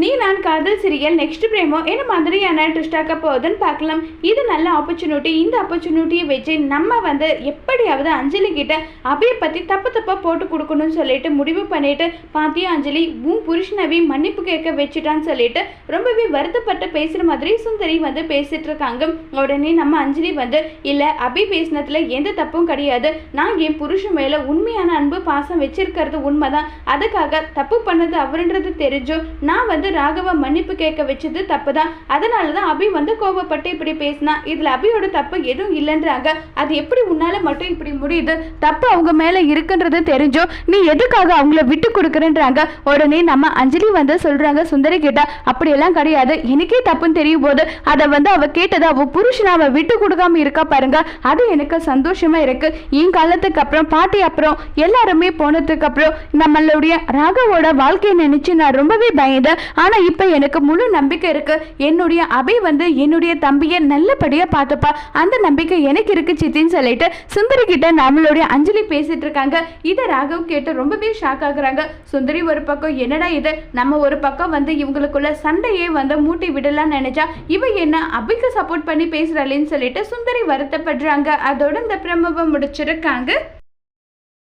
நீ நான் காதல் சீரியல் நெக்ஸ்ட் பிரேமோ என்ன மாதிரியான ட்விஸ்டாக்க போகுதுன்னு பார்க்கலாம். இது நல்ல ஆப்பர்ச்சுனிட்டி இந்த ஆப்பர்ச்சுனிட்டியை வச்சு நம்ம வந்து எப்படியாவது அஞ்சலி கிட்ட அபியை பற்றி தப்பு தப்பாக போட்டு கொடுக்கணும்னு சொல்லிட்டு முடிவு பண்ணிட்டு பாத்தியா அஞ்சலி உன் புருஷனவி மன்னிப்பு கேட்க வச்சுட்டான்னு சொல்லிட்டு ரொம்பவே வருத்தப்பட்டு பேசுகிற மாதிரி சுந்தரி வந்து பேசிட்டு இருக்காங்க. உடனே நம்ம அஞ்சலி வந்து இல்லை அபி பேசினதுல எந்த தப்பும் கிடையாது. நான் என் புருஷன் மேலே உண்மையான அன்பு பாசம் வச்சிருக்கிறது உண்மைதான். அதுக்காக தப்பு பண்ணது அவருன்றது தெரிஞ்சும் நான் வந்து ராகவ மன்னிப்பு கேட்க வச்சது தப்பு தான் அதனால தான் அபி வந்து கோபப்பட்டு இப்படி பேசினா. இதில் அபியோட தப்பு எதுவும் இல்லைன்றாங்க. அது எப்படி உன்னால் மட்டும் இப்படி முடியுது? தப்பு அவங்க மேலே இருக்குன்றது தெரிஞ்சும் நீ எதுக்காக அவங்கள விட்டு கொடுக்குறேன்றாங்க? உடனே நம்ம அஞ்சலி வந்து சொல்கிறாங்க சுந்தரி கிட்ட அப்படியெல்லாம் கிடையாது. எனக்கே தப்புன்னு தெரியும் போது அதை வந்து அவள் கேட்டது அவள் புருஷனை அவள் விட்டு கொடுக்காம இருக்கா பாருங்க. அது எனக்கு சந்தோஷமாக இருக்குது என் காலத்துக்கு அப்புறம் பாட்டி அப்புறம் எல்லாருமே போனதுக்கு அப்புறம் நம்மளுடைய ராகவோட வாழ்க்கையை நினச்சி நான் ரொம்பவே பயந்தேன். ஆனால் இப்போ எனக்கு முழு நம்பிக்கை இருக்குது என்னுடைய அபி வந்து என்னுடைய தம்பியை நல்லபடியாக பார்த்துப்பா. அந்த நம்பிக்கை எனக்கு இருக்கு சித்தின்னு சொல்லிட்டு சுந்தரி கிட்ட நம்மளுடைய அஞ்சலி பேசிட்டு இருக்காங்க. இதை ராகவ் கேட்டு ரொம்பவே ஷாக் ஆகுறாங்க. சுந்தரி ஒரு பக்கம் என்னடா இது? நம்ம ஒரு பக்கம் வந்து இவங்களுக்குள்ள சண்டையே வந்து மூட்டி விடலாம்னு நினைச்சா இவ என்ன அபிக்கு சப்போர்ட் பண்ணி பேசுறாளேன்னு சொல்லிட்டு சுந்தரி வருத்தப்படுறாங்க. அதோட இந்த பிரமவை முடிச்சிருக்காங்க.